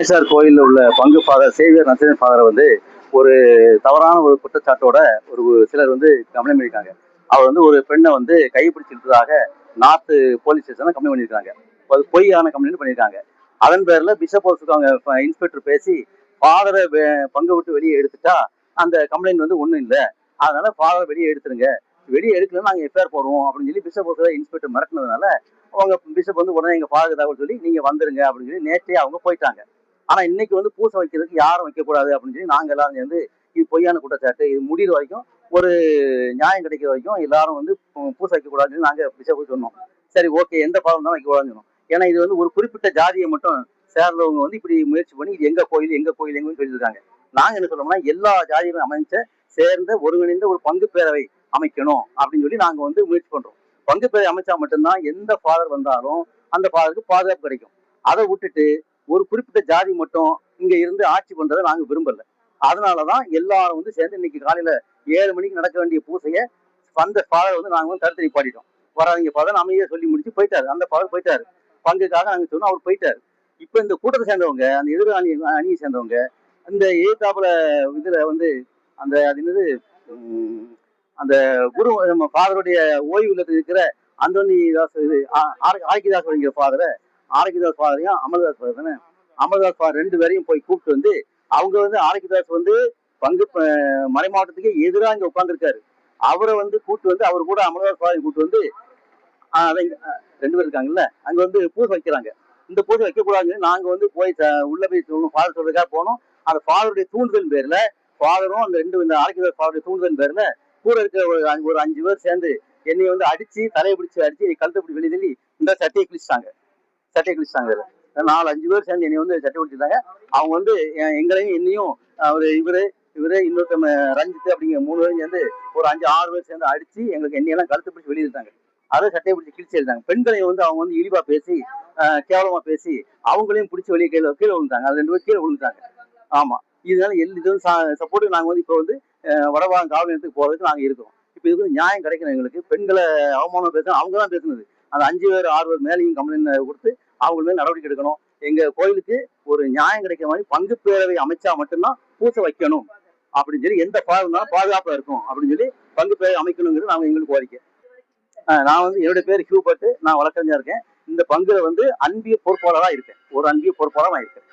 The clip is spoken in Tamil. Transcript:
ஈசார் கோயிலில் உள்ள பங்கு ஃபாதர் சேவியர் நரசிம்மன் ஃபாதரை வந்து ஒரு தவறான ஒரு குற்றச்சாட்டோட ஒரு சிலர் வந்து கம்ப்ளைண்ட் பண்ணியிருக்காங்க. அவர் வந்து ஒரு பெண்ணை வந்து கைப்பிடிச்சிருந்ததாக நார்த்து போலீஸ் ஸ்டேஷனில் கம்ப்ளைண்ட் பண்ணியிருக்காங்க. அது பொய்யான கம்ப்ளைண்ட் பண்ணியிருக்காங்க. அதன் பேரில் பிஷப் அவங்க இன்ஸ்பெக்டர் பேசி ஃபாதரை பங்கு விட்டு வெளியே எடுத்துட்டா அந்த கம்ப்ளைண்ட் வந்து ஒன்றும் இல்லை. அதனால ஃபாதரை வெளியே எடுத்துருங்க. வெளியே எடுக்கலன்னா நாங்கள் எஃப்ஐஆர் போடுவோம் அப்படின்னு சொல்லி பிஷப் ஹவுஸில் இன்ஸ்பெக்டர் மிரட்டினதுனால அவங்க பிஷப் வந்து உடனே எங்கள் ஃபாதர் தகவல் சொல்லி நீங்கள் வந்துருங்க அப்படின்னு சொல்லி நேற்றே அவங்க போயிட்டாங்க. ஆனா இன்னைக்கு வந்து பூசை வைக்கிறதுக்கு யாரும் வைக்கக்கூடாது அப்படின்னு சொல்லி நாங்க எல்லாரும் சேர்ந்து இது பொய்யான குற்றச்சாட்டு. இது முடிகிற வரைக்கும் ஒரு நியாயம் கிடைக்கிற வரைக்கும் எல்லாரும் வந்து பூ- பூசை வைக்கக்கூடாதுன்னு நாங்க போய் சொன்னோம். சரி ஓகே எந்த பாவம் தான் வைக்கக்கூடாதுன்னு சொன்னோம். ஏன்னா இது வந்து ஒரு குறிப்பிட்ட ஜாதியை மட்டும் சேர்ந்தவங்க வந்து இப்படி முயற்சி பண்ணி இது எங்க கோயில் எங்க கோயில் எங்கன்னு சொல்லியிருக்காங்க. நாங்க என்ன சொல்றோம்னா எல்லா ஜாதிகளும் அமைச்ச சேர்ந்த ஒருங்கிணைந்த ஒரு பங்கு பேரவை அமைக்கணும் அப்படின்னு சொல்லி நாங்க வந்து முயற்சி பண்றோம். பங்கு பேரவை அமைச்சா மட்டும்தான் எந்த ஃபாதர் வந்தாலும் அந்த ஃபாதருக்கு பாதுகாப்பு கிடைக்கும். அதை விட்டுட்டு ஒரு குறிப்பிட்ட ஜாதி மட்டும் இங்க இருந்து ஆட்சி பண்றதை நாங்க விரும்பல. அதனாலதான் எல்லாரும் வந்து சேர்ந்து இன்னைக்கு காலையில ஏழு மணிக்கு நடக்க வேண்டிய பூசையை அந்த ஃபாதர் வந்து நாங்க வந்து தடுத்து நிப்பாட்டிட்டோம். வராதிங்க ஃபாதர் அமைதியா சொல்லி முடிச்சு போயிட்டாரு. அந்த ஃபாதர் போயிட்டாரு. பங்குக்காக நாங்க சொன்னோம் அவர் போயிட்டாரு. இப்ப இந்த கூட்டத்தை சேர்ந்தவங்க அந்த எதிர் அணி அணியை சேர்ந்தவங்க இந்த எதிர்த்தாப்புல இதுல வந்து அந்த அது என்னது அந்த குரு நம்ம ஃபாதருடைய ஓய்வு இல்லத்தில் இருக்கிற அந்தோனி தாஸ் இது ஆர்கிதாஸ் அப்படிங்கிற ஃபாதரை ஆரோக்கியதாஸ் ஃபாதரையும் அமல்தாஸ் ஃபாதர் தானே? அமல்தாஸ் ஃபாதர் ரெண்டு பேரையும் போய் கூப்பிட்டு வந்து அவங்க வந்து ஆரோக்கியதாஸ் வந்து பங்கு மலை மாவட்டத்துக்கு எதிராக இங்க உட்காந்துருக்காரு அவரை வந்து கூட்டு வந்து அவர் கூட அமல்தாஸ் ஃபாதரை கூட்டு வந்து ரெண்டு பேர் இருக்காங்கல்ல அங்க வந்து பூஜை வைக்கிறாங்க. இந்த பூஜை வைக்கக்கூடாதுன்னு நாங்க வந்து போய் உள்ள போய் சொல்லணும் ஃபாதர் சொல்றதுக்காக போனோம். அந்த ஃபாதருடைய தூண்டுதல் பேர்ல ஃபாதரும் அந்த ரெண்டு இந்த ஆரோக்கியதாஸ் ஃபாதருடைய தூண்டுதல் பேர்ல கூட இருக்கிற ஒரு அஞ்சு- ஒரு அஞ்சு பேர் சேர்ந்து என்னை வந்து அடிச்சு தலையை பிடிச்சி அடிச்சு கழுத்தை பிடிச்சி வெளியே தள்ளி இந்த சட்டையை கிழிச்சிட்டாங்க. சட்டையை கிழிச்சிட்டாங்க நாலு அஞ்சு பேர் சேர்ந்து என்னை வந்து சட்டை பிடிச்சிருந்தாங்க. அவங்க வந்து எங்களையும் என்னையும் அவர் இவரு இவரு இன்னொருத்தவங்க ரஞ்சித் அப்படிங்கிற மூணு பேரும் சேர்ந்து ஒரு அஞ்சு ஆறு பேர் சேர்ந்து அடிச்சு எங்களுக்கு என்னையெல்லாம் கழுத்து பிடிச்சி வெளியே இருந்தாங்க அதை சட்டையை பிடிச்சி கிழிச்சு எழுந்தாங்க பெண்களையும் வந்து அவங்க வந்து இழிவா பேசி கேவலமா பேசி அவங்களையும் பிடிச்சி வெளியே கீழே கீழே விழுந்தாங்க அது ரெண்டு பேரும் கீழே விழுந்துட்டாங்க. ஆமா. இதனால எல் இது சப்போர்ட்டு நாங்கள் வந்து இப்போ வந்து அஹ் வடபாகம் காவல் நிலையத்துக்கு போறதுக்கு நாங்கள் இருக்கோம். இப்போ இதுக்கு வந்து நியாயம் கிடைக்கணும் எங்களுக்கு. பெண்களை அவமானம் பேசணும் அவங்க தான் பேசுனது. அந்த அஞ்சு பேர் ஆறு பேர் மேலேயும் கம்ப்ளைண்ட் கொடுத்து அவங்க மேல நடவடிக்கை எடுக்கணும். எங்க கோயிலுக்கு ஒரு நியாயம் கிடைக்கிற மாதிரி பங்கு பேரவை அமைச்சா மட்டும்தான் பூசை வைக்கணும். அப்படின்னு சொல்லி எந்த பாதுகாப்பு பாதுகாப்பா இருக்கும் அப்படின்னு சொல்லி பங்கு பேரவை அமைக்கணுங்கிறது நாங்க எங்களுக்கு கோரிக்கை. நான் வந்து என்னுடைய பேர் ஹியூபர்ட் நான் வழக்கறிஞா இருக்கேன். இந்த பங்குல வந்து அன்பிய பொறுப்பாளராக இருக்கேன். ஒரு அன்பிய பொறுப்பாளராக நான் இருக்கேன்.